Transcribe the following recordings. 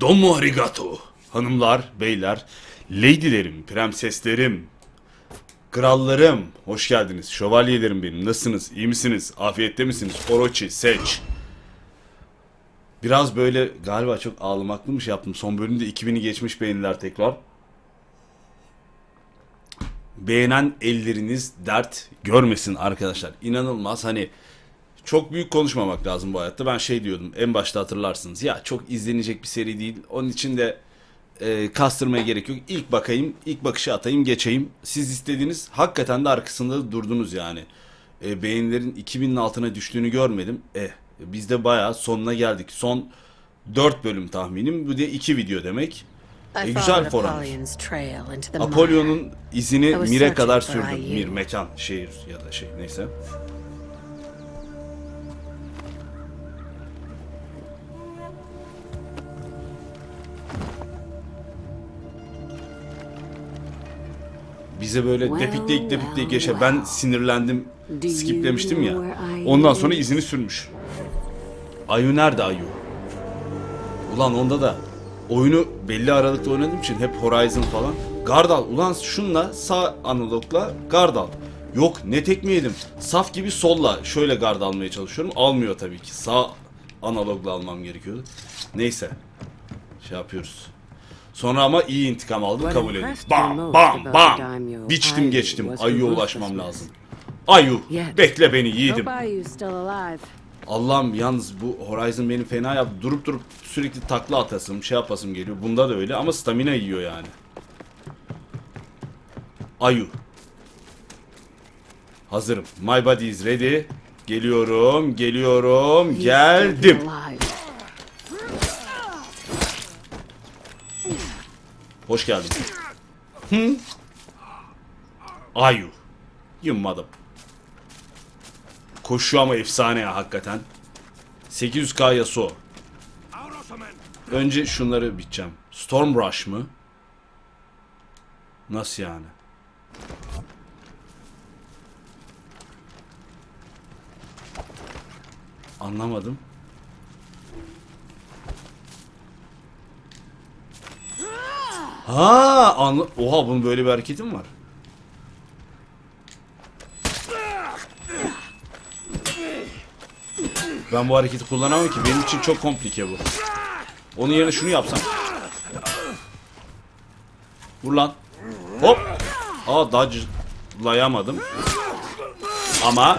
Domo arigato. Hanımlar, beyler, ladylerim, prenseslerim, krallarım, hoş geldiniz. Şövalyelerim benim, nasılsınız? İyi misiniz? Afiyette misiniz? Orochi, seç. Biraz böyle galiba çok ağlamaklı mı şey yaptım. Son bölümde 2000'i geçmiş beğeniler tekrar. Beğenen elleriniz dert görmesin arkadaşlar. İnanılmaz hani çok büyük konuşmamak lazım bu hayatta. Ben şey diyordum en başta hatırlarsınız. Ya çok izlenecek bir seri değil. Onun için de e, kastırmaya gerek yok. İlk bakayım, ilk bakışı atayım, geçeyim. Siz istediğiniz hakikaten de arkasında durdunuz yani. E, beğenilerin 2000'in altına düştüğünü görmedim. E, biz de bayağı sonuna geldik. Son 4 bölüm tahminim. Bu da 2 video demek. E, güzel mire. Apollon'un izini Mir'e kadar sürdüm. Mir, mekan, şehir ya da şey neyse. Bize böyle depikleyip depikleyip geçe ben sinirlendim skiplemiştim ya. Ondan sonra izini sürmüş. Ayu nerede Ayu? Ulan onda da oyunu belli aralıkta oynadığım için hep Horizon falan. Gardal ulan şunla sağ analogla Gardal. Yok ne tekme yedim. Saf gibi solla şöyle gard almaya çalışıyorum. Almıyor tabii ki. Sağ analogla almam gerekiyordu. Neyse. Şey yapıyoruz. Sonra ama iyi intikam aldım kabul edin. Bam bam bam. Biçtim Ayu geçtim. Ayu'ya ulaşmam lazım. Ayu bekle beni yiğidim. Allah'ım yalnız bu Horizon beni fena yaptı. Durup durup sürekli takla atasım, şey yapasım geliyor. Bunda da öyle ama stamina yiyor yani. Ayu. Hazırım. My body is ready. Geliyorum, geliyorum, geldim. Hoş geldin. Hı? Ayu. Yummadım. Koşuyor ama efsane ya hakikaten. 800k Yasuo. Önce şunları biteceğim. Storm Rush mı? Nasıl yani? Anlamadım. Ha, anla Oha bunun böyle bir hareketi mi var? Ben bu hareketi kullanamam ki. Benim için çok komplike bu. Onun yerine şunu yapsam. Vur lan. Hop. Aa dodge'layamadım. Ama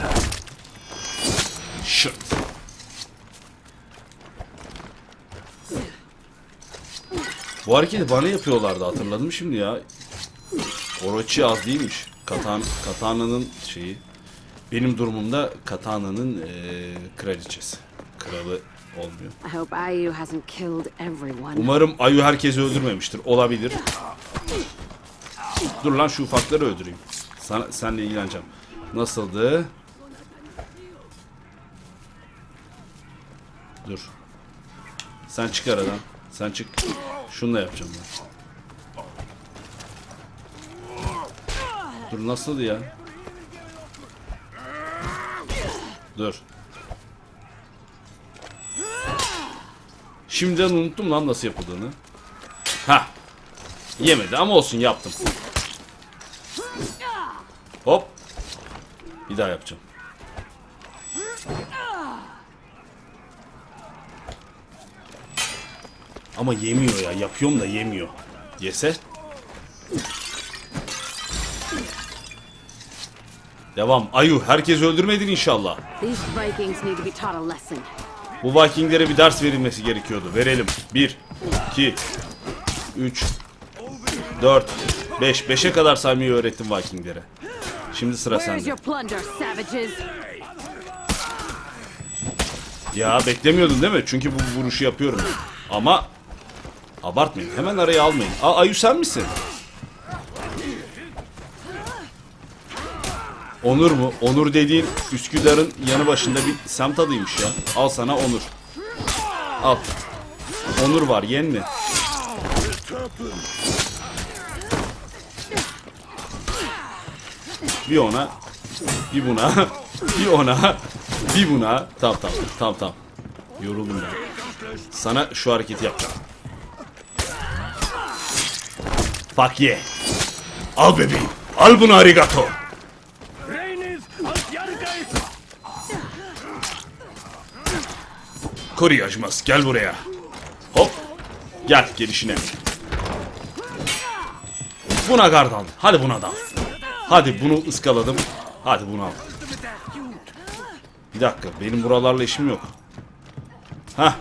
Şırt. Bu hareketi bana yapıyorlardı hatırladım şimdi ya. Orochi az değilmiş. Katan, Katana'nın şeyi. Benim durumumda Katana'nın eee kraliçesi. Kralı olmuyor. Umarım Ayu herkesi öldürmemiştir. Olabilir. Dur lan şu ufakları öldüreyim. Sana, senle ilgileneceğim. Nasıldı? Dur. Sen çık aradan. Sen çık. Şunu da yapacağım ben. Dur nasıldı ya? Dur. Şimdiden unuttum lan nasıl yapıldığını. Ha. Yemedi ama olsun yaptım. Hop. Bir daha yapacağım. Ama yemiyor ya. Yapıyorum da yemiyor. Yese. Devam. Ayu herkes öldürmedin inşallah. Bu Vikinglere bir ders verilmesi gerekiyordu. Verelim. 1, 2, 3, 4, 5. 5'e kadar saymayı öğrettim Vikinglere. Şimdi sıra sende. Ya beklemiyordun değil mi? Çünkü bu vuruşu yapıyorum. Ama abartmayın. Hemen araya almayın. Aa, Ayu sen misin? Onur mu? Onur dediğin Üsküdar'ın yanı başında bir semt adıymış ya. Al sana Onur. Al. Onur var yen mi? Bir ona, bir buna, bir ona, bir buna. Tamam tamam tamam tamam. Yoruldum ben. Sana şu hareketi yapacağım. Fuck yeah. Al bebeğim. Al bunu arigato. Koruyacmaz. Gel buraya. Hop. Gel gelişine. Buna gard al. Hadi buna da. Hadi bunu ıskaladım. Hadi bunu al. Bir dakika. Benim buralarla işim yok. Hah.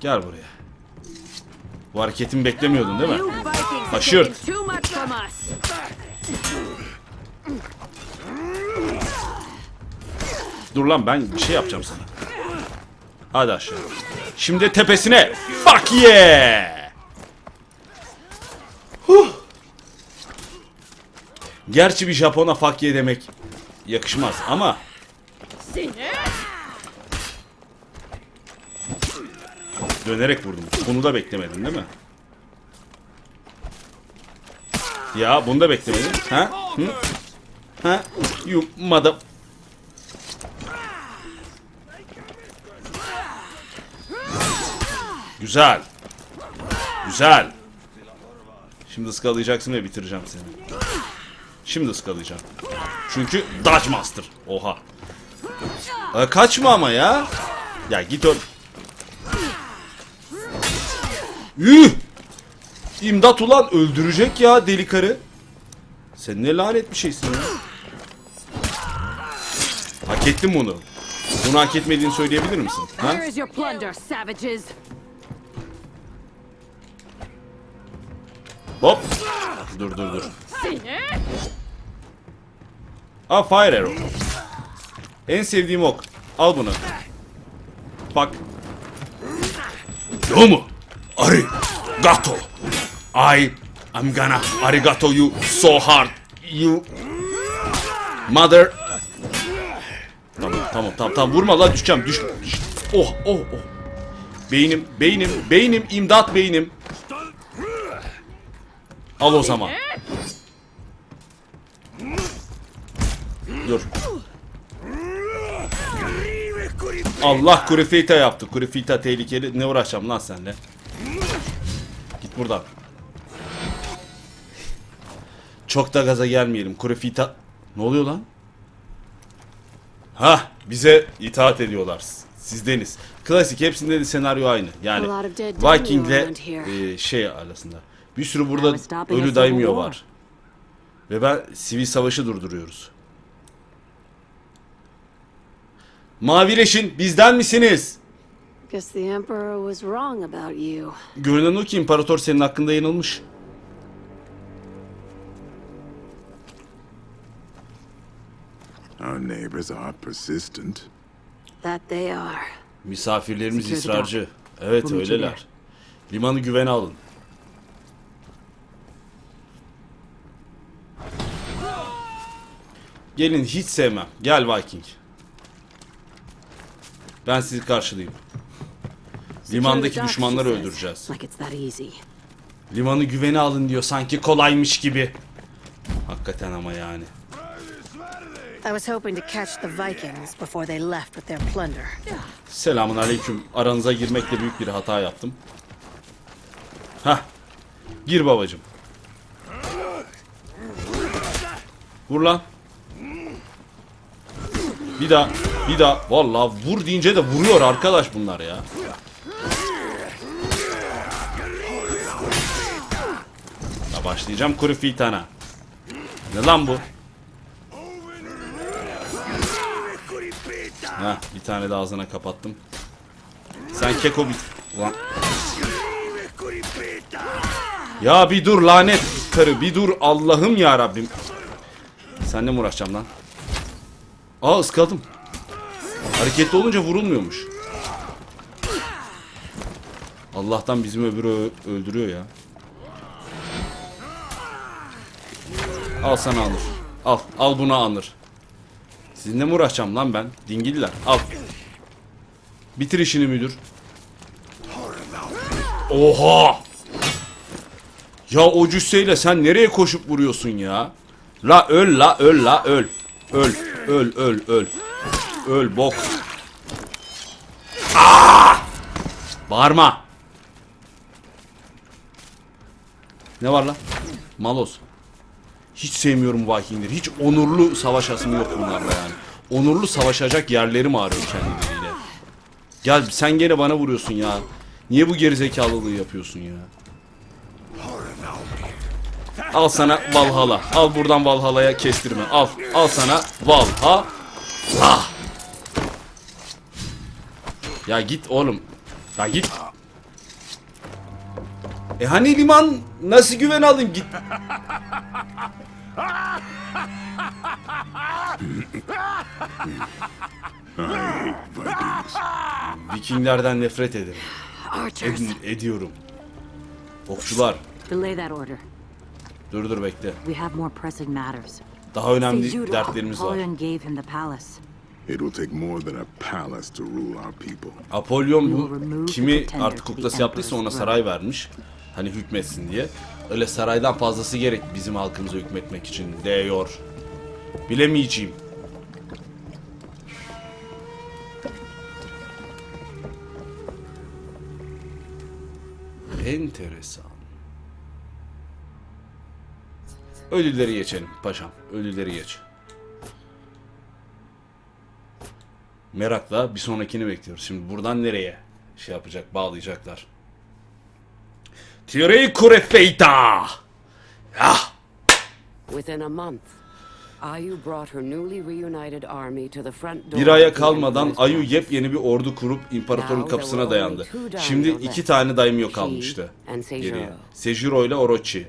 Gel buraya. Bu hareketimi beklemiyordun değil mi? Us. Dur lan ben bir şey yapacağım sana. Hadi aşağı. Şimdi tepesine. Fuck yeah. Huh. Gerçi bir Japon'a fuck yeah demek yakışmaz ama dönerek vurdum. Bunu da beklemedin değil mi? Ya bunu da beklemedin. Ha? Hı? Ha? You. Güzel. Güzel. Şimdi ıskalayacaksın ve bitireceğim seni. Şimdi ıskalayacağım. Çünkü Dodge Master. Oha. Aa, kaçma ama ya. Ya git öl. Üh! İmdat ulan öldürecek ya deli karı. Sen ne lanet bir şeysin ya. Hak ettin bunu. Bunu hak etmediğini söyleyebilir misin? Ha? Hop. Dur dur dur. Aa fire arrow. En sevdiğim ok. Al bunu. Bak. Yo mu? Arigato. I am gonna arigato you so hard. You mother. Tamam tamam tamam tamam vurma lan düşeceğim düş. Oh oh oh. Beynim beynim beynim imdat beynim. Al o zaman. Dur. Allah Kurifita yaptı. Kurifita tehlikeli. Ne uğraşacağım lan senle? Git buradan. Çok da gaza gelmeyelim. Kurifita... Ne oluyor lan? Ha, bize itaat ediyorlar. Sizdeniz. Klasik hepsinde de senaryo aynı. Yani Viking'le e, şey arasında. Bir sürü burada ölü daimyo var. Ve ben sivil savaşı durduruyoruz. Mavileşin bizden misiniz? Guess the Emperor was wrong about you. Görünen o ki imparator senin hakkında yanılmış. Our neighbors are persistent. That they are. Misafirlerimiz ısrarcı. Evet öyleler. Limanı güvene alın. Gelin hiç sevmem. Gel Viking. Ben sizi karşılayayım. Limandaki düşmanları öldüreceğiz. Limanı güvene alın diyor sanki kolaymış gibi. Hakikaten ama yani. I was hoping to catch the Vikings before they left with their plunder. Selamun aleyküm. Aranıza girmekle büyük bir hata yaptım. Hah. Gir babacım. Vur lan. Bir daha. Bir daha. Vallahi vur deyince de vuruyor arkadaş bunlar ya. Başlayacağım kuru fitana. Ne lan bu? Ha, bir tane de ağzına kapattım. Sen keko bir... Ulan. Ya bir dur lanet karı bir dur Allah'ım ya Rabbim. Seninle mi uğraşacağım lan? Aa ıskaladım. Hareketli olunca vurulmuyormuş. Allah'tan bizim öbürü öldürüyor ya. Al sana alır. Al. Al buna anır. Sizinle mi uğraşacağım lan ben? Dingiller. Al. Bitir işini müdür. Oha! Ya o cüsseyle sen nereye koşup vuruyorsun ya? La öl la öl la öl. Öl öl öl öl. Öl bok. Aa! Bağırma. Ne var lan? Malos. Hiç sevmiyorum Vikingleri. Hiç onurlu savaşasım yok bunlarla yani. Onurlu savaşacak yerlerim ağrıyor kendileriyle. Gel sen gene bana vuruyorsun ya. Niye bu gerizekalılığı yapıyorsun ya? Al sana Valhalla. Al buradan Valhalla'ya kestirme. Al. Al sana Valhalla. Ya git oğlum. Ya git. E hani liman nasıl güven alayım git. Vikings. Vikinglerden nefret ederim. Archers. Ed- ediyorum. Okçular. Delay that order. Dur dur bekle. We have more pressing matters. Daha önemli dertlerimiz var. Apollyon gave him the palace. It will take more than a palace to rule our people. Apollon bu kimi artık kuklası yaptıysa ona saray vermiş. Hani hükmetsin diye. Öyle saraydan fazlası gerek bizim halkımıza hükmetmek için. Diyor. Bilemeyeceğim. Enteresan. Ölüleri geçelim paşam. Ölüleri geç. Merakla bir sonrakini bekliyoruz. Şimdi buradan nereye şey yapacak, bağlayacaklar. Tirei Kurefeita! Ah! Within a month, Ayu brought her newly reunited army to the front door. Bir aya kalmadan Ayu yepyeni bir ordu kurup imparatorun kapısına dayandı. Şimdi iki tane daimyo kalmıştı. Geriye. Sejiro ile Orochi.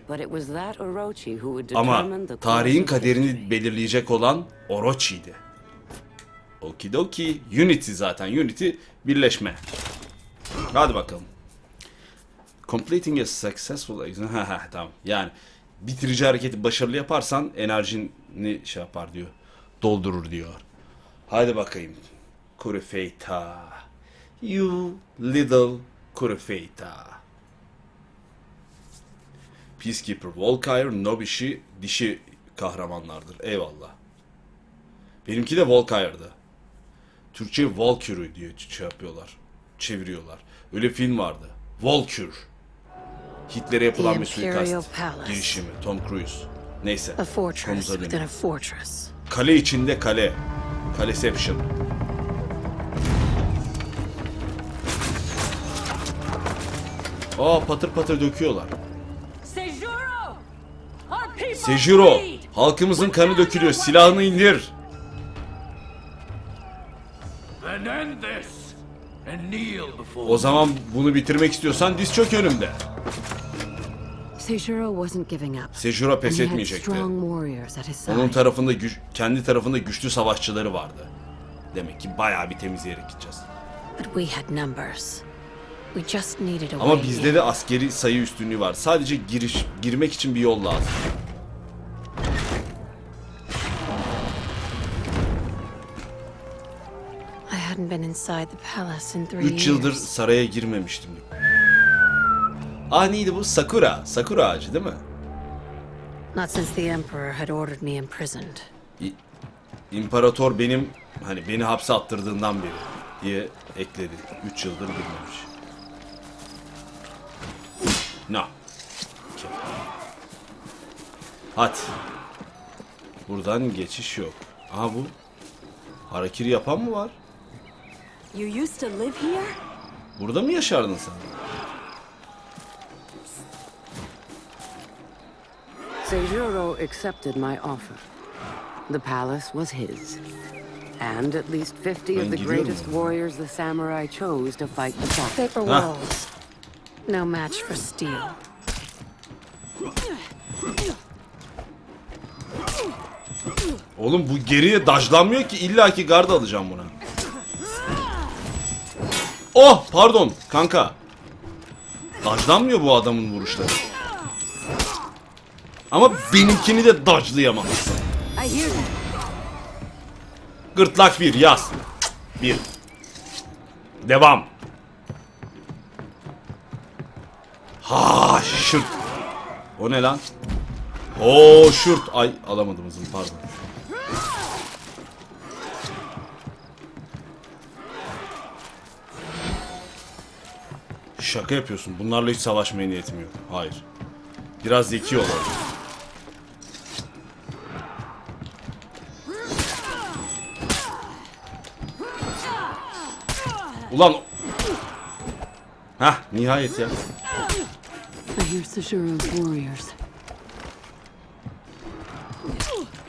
Ama tarihin kaderini belirleyecek olan Orochi'ydi. Okidoki. Unity zaten. Unity birleşme. Hadi bakalım. Completing a successful exam. Tamam. Yani bitirici hareketi başarılı yaparsan enerjini şey yapar diyor. Doldurur diyor. Hadi bakayım. Kurufeita. You little Kurufeita. Peacekeeper Volkire, Nobishi dişi kahramanlardır. Eyvallah. Benimki de Volkire'dı. Türkçe Valkyrie diye şey yapıyorlar. Çeviriyorlar. Öyle film vardı. Valkyr. Hitler'e yapılan bir suikast. Girişimi. Tom Cruise. Neyse. Konumuza dönelim. Kale içinde kale. Kaleception. Aa patır patır döküyorlar. Sejiro, halkımızın kanı dökülüyor. Silahını indir. O zaman bunu bitirmek istiyorsan diz çök önümde. Sejuro wasn't giving up. Sejuro pes etmeyecekti. Onun tarafında güç, kendi tarafında güçlü savaşçıları vardı. Demek ki bayağı bir temizleyerek gideceğiz. But we had numbers. We just needed a Ama bizde de askeri sayı üstünlüğü var. Sadece giriş girmek için bir yol lazım. I hadn't been inside the palace in three 3 yıldır saraya girmemiştim. Ah neydi bu? Sakura. Sakura ağacı değil mi? Not since the Emperor had ordered me imprisoned. İ- İmparator benim hani beni hapse attırdığından beri diye ekledi. 3 yıldır girmemiş. No. Okey. Hadi. Buradan geçiş yok. Aha bu. Harakiri yapan mı var? You used to live here? Burada mı yaşardın sen? Seijuro accepted my offer. The palace was his. And at least 50 Ben of the greatest warriors the samurai chose to fight the Sakai. Paper Ah. walls. No match for steel. Oğlum bu geriye dajlanmıyor ki illaki gard alacağım buna. Oh pardon kanka. Dajlanmıyor bu adamın vuruşları. Ama benimkini de that. Gırtlak bir yaz. Bir. Devam. Ha şırt. O ne lan? Oo şırt. Ay alamadım hızım pardon. Şaka yapıyorsun. Bunlarla hiç savaşmaya niyetim yok. Hayır. Biraz zeki olalım. Ulan Hah nihayet ya.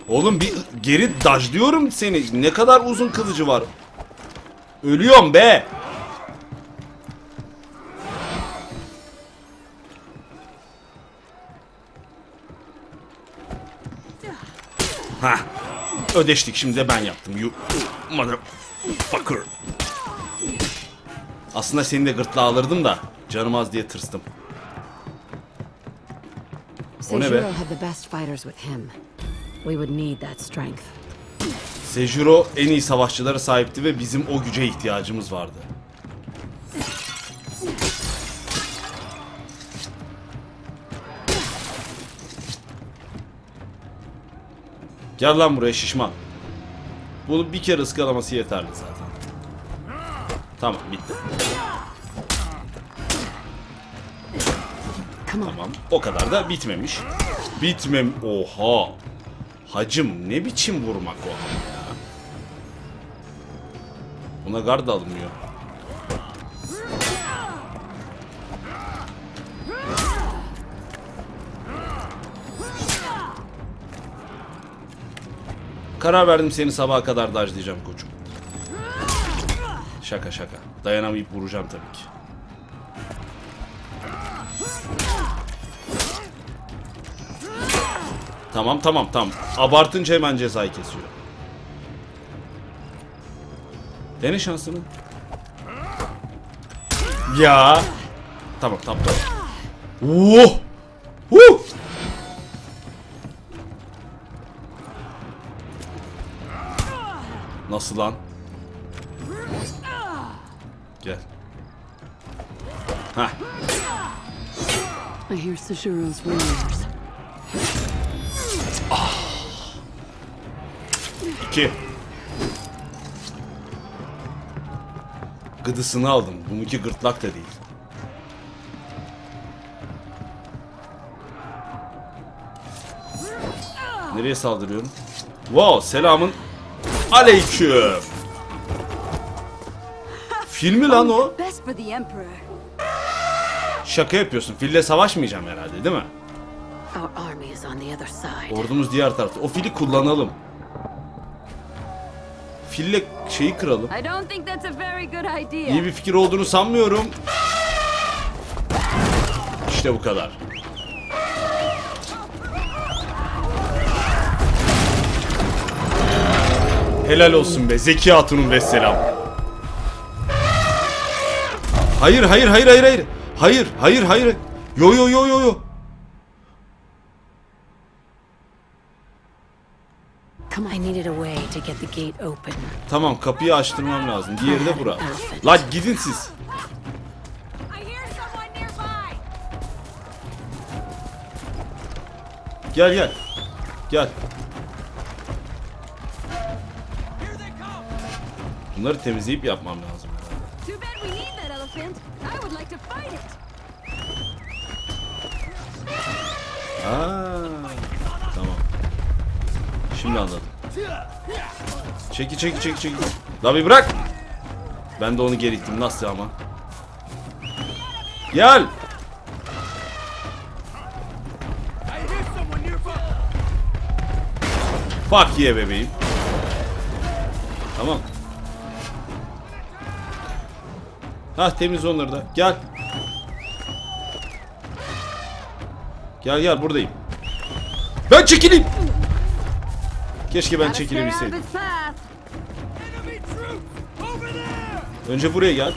Oğlum bir geri dajlıyorum seni. Ne kadar uzun kılıcı var. Ölüyorum be. Ha. Ödeştik şimdi de ben yaptım. You motherfucker. Aslında seni de gırtlağa alırdım da canım az diye tırstım. O ne be? Sejuro had the best fighters with him. We would need that strength. Sejuro en iyi savaşçılara sahipti ve bizim o güce ihtiyacımız vardı. Gel lan buraya şişman. Bunu bir kere ıskalaması yeterli zaten. Tamam bitti. Tamam. O kadar da bitmemiş. Bitmem... Oha. Hacım ne biçim vurmak o ya. Buna gard alınmıyor. Karar verdim seni sabaha kadar dajlayacağım koçum. Şaka şaka. Dayanamayıp vuracağım tabii ki. Tamam tamam tamam. Abartınca hemen cezayı kesiyor. Dene şansını. Ya. Tamam tamam tamam. Oh! Huh! Nasıl lan? Gel. Hah. I hear Sejuro's warriors. İki. Gıdısını aldım. Bununki gırtlak da değil. Nereye saldırıyorum? Wow, selamın aleyküm. Filmi lan o. Şaka yapıyorsun. Fille savaşmayacağım herhalde değil mi? Ordumuz diğer tarafta. O fili kullanalım. Fille şeyi kıralım. İyi bir fikir olduğunu sanmıyorum. İşte bu kadar. Helal olsun be Zeki Hatun'un ve selam. Hayır hayır hayır hayır hayır. Hayır hayır hayır. Yo yo yo yo yo. Come on. I needed a way to get the gate open. Tamam kapıyı açtırmam lazım. Diğeri de bura. Lan gidin siz. Gel gel. Gel. Bunları temizleyip yapmam lazım. Elephant. I would like to fight it. Tamam. Şimdi anladım. Çeki çeki çeki çeki. La bir bırak. Ben de onu geri ittim nasıl ama. Gel. Fuck ye bebeğim. Tamam. Hah temiz onları da. Gel. Gel gel buradayım. Ben çekileyim. Keşke ben çekilebilseydim. Önce buraya gel.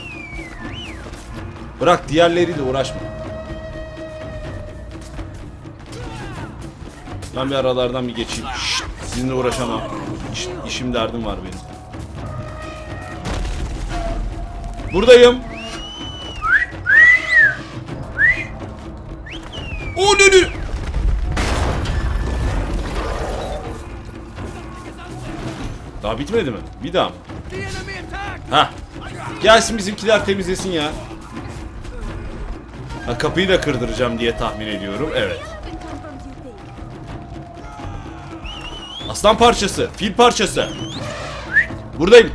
Bırak diğerleriyle uğraşma. Ben bir aralardan bir geçeyim. Şşt, sizinle uğraşamam. İş, işim derdim var benim. Buradayım. O ne ne? Daha bitmedi mi? Bir daha mı? Ha. Gelsin bizimkiler temizlesin ya. Ha, kapıyı da kırdıracağım diye tahmin ediyorum. Evet. Aslan parçası, fil parçası. Buradayım.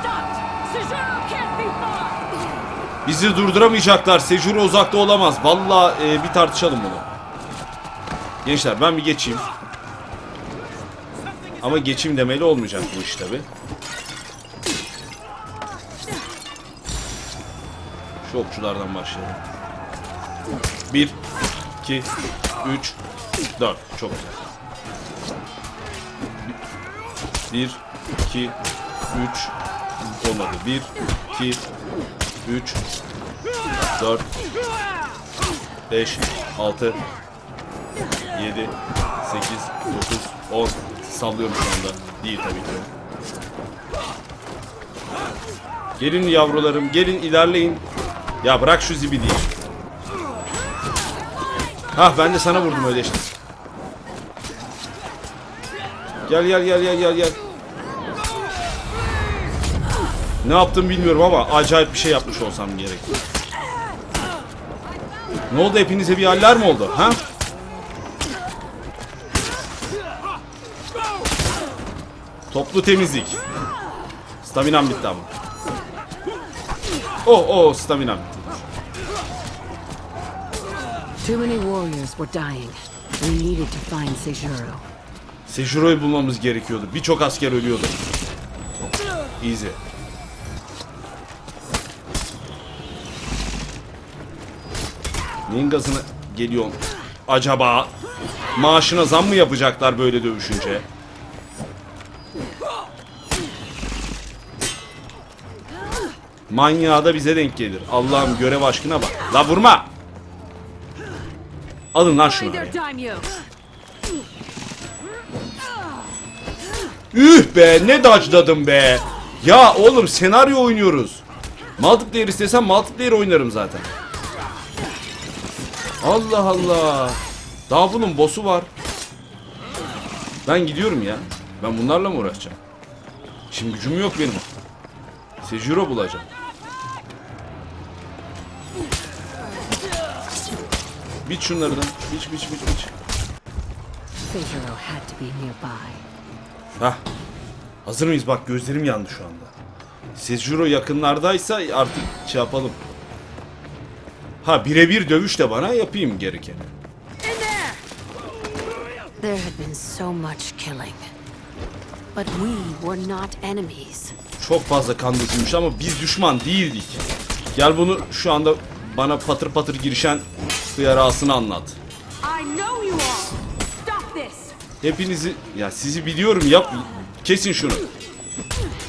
Stopped! Sejuro can't be fought! Bizi durduramayacaklar. Sejuro uzakta olamaz. Vallahi e, bir tartışalım bunu. Gençler ben bir geçeyim. Ama geçeyim demeli olmayacak bu iş tabi. Okçulardan başlayalım. 1, 2, 3, 4. Çok güzel. 1, 2, 3, olmadı. 1, 2, 3, 4 5 6 7 8 9 10 sallıyorum şu anda. Değil tabii ki. Gelin yavrularım, gelin ilerleyin. Ya bırak şu zibidiyi. Hah ben de sana vurdum öyle işte. Gel gel gel gel gel gel. Ne yaptım bilmiyorum ama acayip bir şey yapmış olsam gerek. Ne oldu hepinize bir haller mi oldu? Ha? Toplu temizlik. Staminam bitti ama. Oh oh staminam bitti. Too many warriors were dying. We needed to find Sejuro. Sejuro'yu bulmamız gerekiyordu. Birçok asker ölüyordu. Easy. Neyin gazına geliyorsun? Acaba maaşına zam mı yapacaklar böyle dövüşünce? Manyağı da bize denk gelir. Allah'ım görev aşkına bak. La vurma! Alın lan şunu. Üh be ne dodge'ladım be. Ya oğlum senaryo oynuyoruz. Multiplayer istesem multiplayer oynarım zaten. Allah Allah. Daha bunun boss'u var. Ben gidiyorum ya. Ben bunlarla mı uğraşacağım? Şimdi gücüm yok benim. Sejuro bulacağım. Biç şunları da. Biç biç biç biç. Hah. Hazır mıyız? Bak gözlerim yandı şu anda. Sejuro yakınlardaysa artık şey yapalım. Ha birebir dövüş de bana yapayım gerekeni. There had been so much killing. But we were not enemies. Çok fazla kan dökülmüş ama biz düşman değildik. Gel bunu şu anda bana patır patır girişen yarasını anlat. Hepinizi ya sizi biliyorum yap kesin şunu.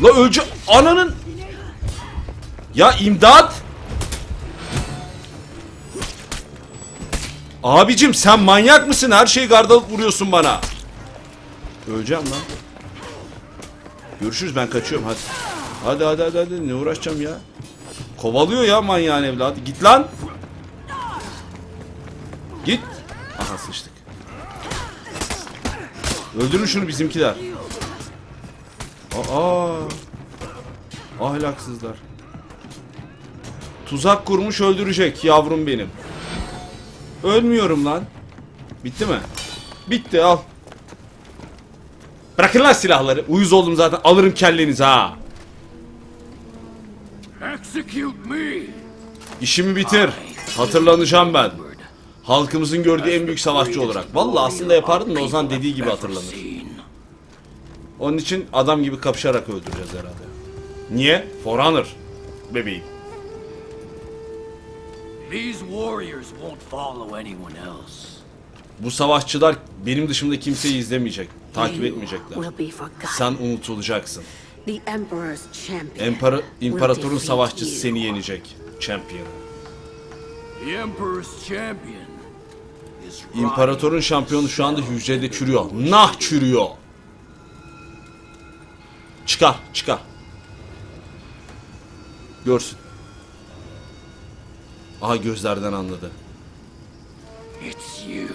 La ölce ananın Ya imdat Abicim sen manyak mısın? Her şeyi gardalıp vuruyorsun bana. Öleceğim lan. Görüşürüz ben kaçıyorum hadi. Hadi hadi hadi hadi ne uğraşacağım ya. Kovalıyor ya manyağın evladı. Git lan. Git. Aha sıçtık. Öldürün şunu bizimkiler. Aa. Ahlaksızlar. Tuzak kurmuş öldürecek yavrum benim. Ölmüyorum lan. Bitti mi? Bitti al. Bırakın lan silahları. Uyuz oldum zaten. Alırım kellenizi ha. Execute me! İşimi bitir. Hatırlanacağım ben. Halkımızın gördüğü en büyük savaşçı olarak. Vallahi aslında yapardım da Ozan dediği gibi hatırlanır. Onun için adam gibi kapışarak öldüreceğiz herhalde. Niye? For honor. Bebeğim. These warriors won't follow anyone else. Bu savaşçılar benim dışımda kimseyi izlemeyecek. Takip etmeyecekler. Sen unutulacaksın. The Emperor's champion. Empara, imparatorun savaşçısı seni yenecek. Champion. The Emperor's champion İmparatorun şampiyonu şu anda hücrede çürüyor. Nah çürüyor. Çıkar, çıkar. Görsün. Aha gözlerden anladı. It's you.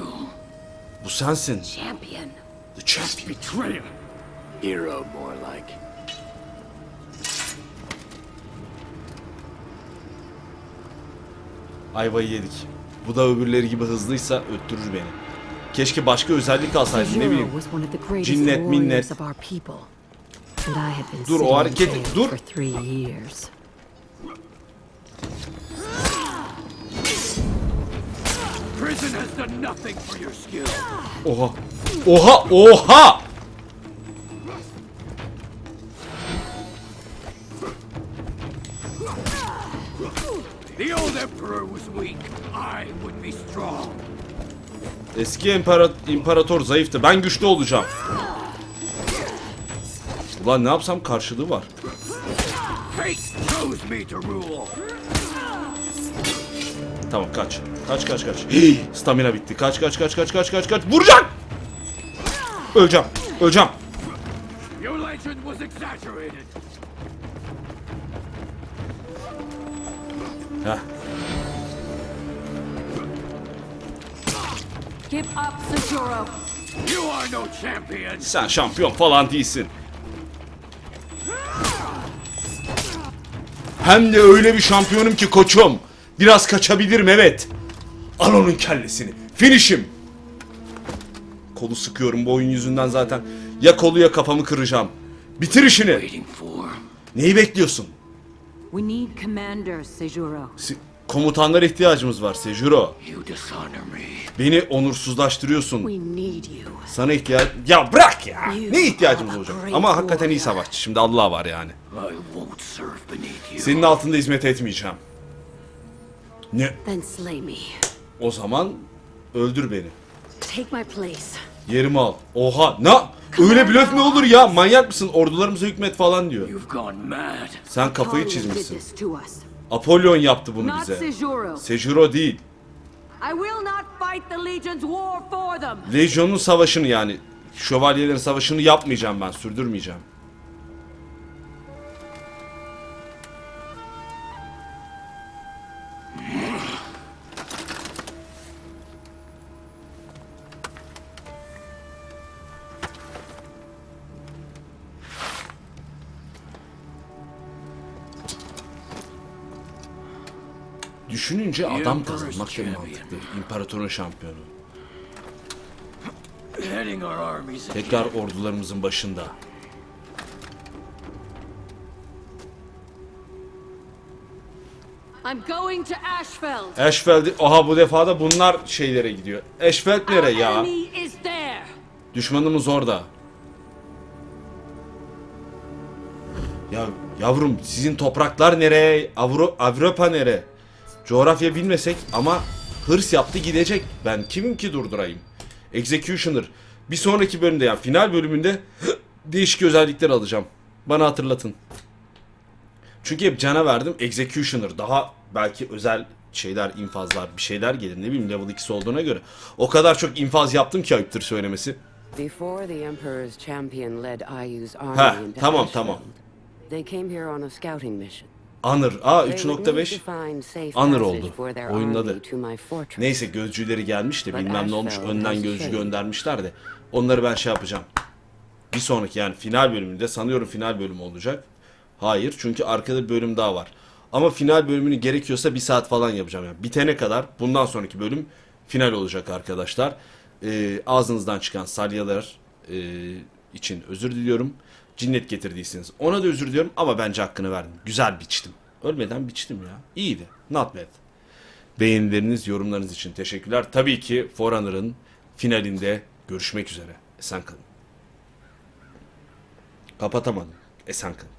Bu sensin. Champion. The champion. Betrayer. Hero more like. Ayvayı yedik. Bu da öbürleri gibi hızlıysa öttürür beni. Keşke başka özellik alsaydım ne bileyim. Cinnet, minnet. Dur, o jail dur. Oha. Oha. Oha. The old emperor was weak. I would be strong. Eski impara- imparator zayıftı. Ben güçlü olacağım. Ulan ne yapsam karşılığı var. Tamam kaç. Kaç kaç kaç. Hii, stamina bitti. Kaç kaç kaç kaç kaç kaç kaç. Vuracak. Öleceğim. Öleceğim. Heh. Give up, Sejuro. You are no champion. Sen şampiyon falan değilsin. Hem de öyle bir şampiyonum ki koçum. Biraz kaçabilirim evet. Al onun kellesini. Finish'im. Kolu sıkıyorum bu oyun yüzünden zaten. Ya kolu ya kafamı kıracağım. Bitir işini. Waiting for. Neyi bekliyorsun? We need commanders, Sejuro. Si- Komutanlara ihtiyacımız var Sejuro. You dishonor me. Beni onursuzlaştırıyorsun. We need you. Sana ihtiyaç... Ya bırak ya. Ne ihtiyacımız olacak? Ama hakikaten iyi savaşçı. Şimdi Allah var yani. I won't serve beneath you. Senin altında hizmet etmeyeceğim. Ne? Then slay me. O zaman öldür beni. Take my place. Yerimi al. Oha. Ne? Öyle blöf mü olur ya? Manyak mısın? Ordularımıza hükmet falan diyor. Sen kafayı çizmişsin. Apollon yaptı bunu bize. Sejuro. Değil. Legion'un savaşını yani şövalyelerin savaşını yapmayacağım ben. Sürdürmeyeceğim. Düşününce adam kazanmak da mantıklı. İmparatorun şampiyonu. Tekrar ordularımızın başında. I'm going to Ashfeld. Ashfeld, aha bu defa da bunlar şeylere gidiyor. Ashfeld nere ya? Düşmanımız orada. Ya yavrum sizin topraklar nere? Avro Avrupa nere? Coğrafya bilmesek ama hırs yaptı gidecek. Ben kimim ki durdurayım? Executioner. Bir sonraki bölümde yani final bölümünde değişik özellikler alacağım. Bana hatırlatın. Çünkü hep cana verdim. Executioner daha belki özel şeyler, infazlar, bir şeyler gelir. Ne bileyim level 2'si olduğuna göre. O kadar çok infaz yaptım ki ayıptır söylemesi. Ha, tamam, tamam. They came here on a scouting mission. Honor. Aa They would need to 3.5. find safe Honor passage oldu. for their Oyunun army adı. to my fortress. Neyse gözcüleri gelmiş de bilmem ne olmuş. Önden gözcü göndermişler de. Onları ben şey yapacağım. Bir sonraki yani final bölümünde sanıyorum final bölümü olacak. Hayır çünkü arkada bir bölüm daha var. Ama final bölümünü gerekiyorsa bir saat falan yapacağım. Yani bitene kadar bundan sonraki bölüm final olacak arkadaşlar. Ee, ağzınızdan çıkan salyalar e, için özür diliyorum. Cinnet getirdiyseniz ona da özür diliyorum ama bence hakkını verdim. Güzel biçtim. Ölmeden biçtim ya. İyiydi. Not bad. Beğenileriniz, yorumlarınız için teşekkürler. Tabii ki Foreigner'ın finalinde görüşmek üzere. Esen kalın. Kapatamadım. Esen kalın.